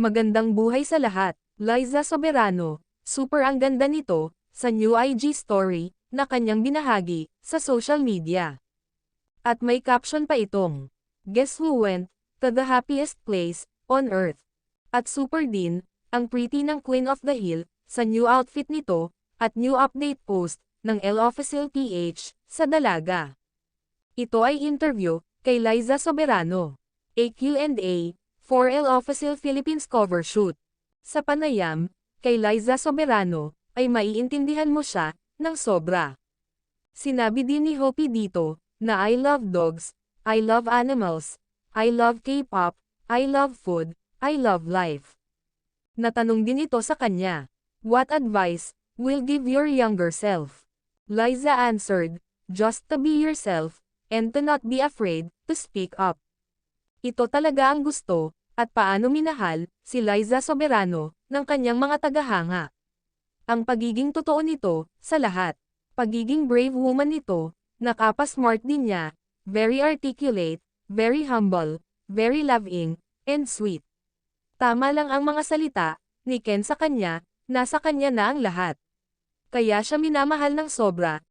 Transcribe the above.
Magandang buhay sa lahat, Liza Soberano, super ang ganda nito, sa new IG story, na kanyang binahagi, sa social media. At may caption pa itong, Guess who went, to the happiest place, on earth. At super din, ang pretty ng Queen of the Hill, sa new outfit nito, at new update post, ng L Official PH, sa Dalaga. Ito ay interview, kay Liza Soberano. A Q&A, for L Official Philippines cover shoot. Sa panayam, kay Liza Soberano, ay maiintindihan mo siya, ng sobra. Sinabi din ni Hopi dito, na I love dogs, I love animals, I love K-pop, I love food, I love life. Natanong din ito sa kanya, What advice, will give your younger self? Liza answered, just to be yourself, and to not be afraid, to speak up. Ito talaga ang gusto, at paano minahal, si Liza Soberano, ng kanyang mga tagahanga. Ang pagiging totoo nito, sa lahat. Pagiging brave woman nito, nakapa-smart din niya, very articulate, very humble, very loving, and sweet. Tama lang ang mga salita, ni Ken sa kanya, nasa kanya na ang lahat. Kaya siya minamahal ng sobra,